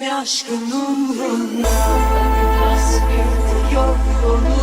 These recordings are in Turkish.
Ne aşkın umrunda yok. yolunda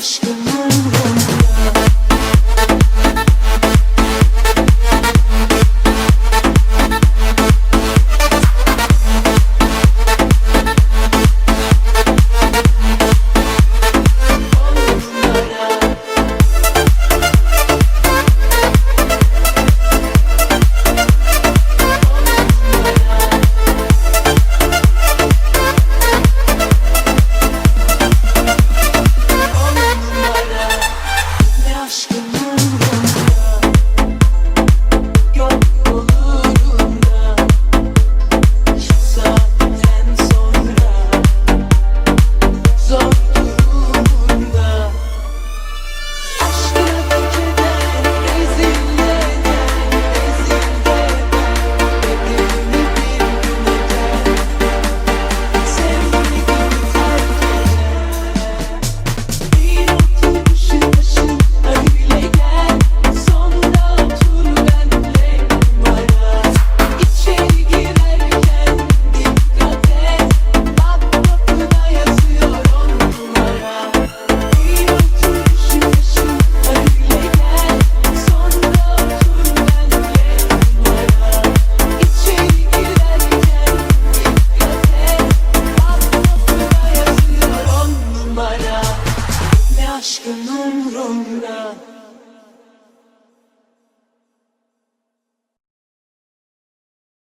aşkımın boyunda aşkın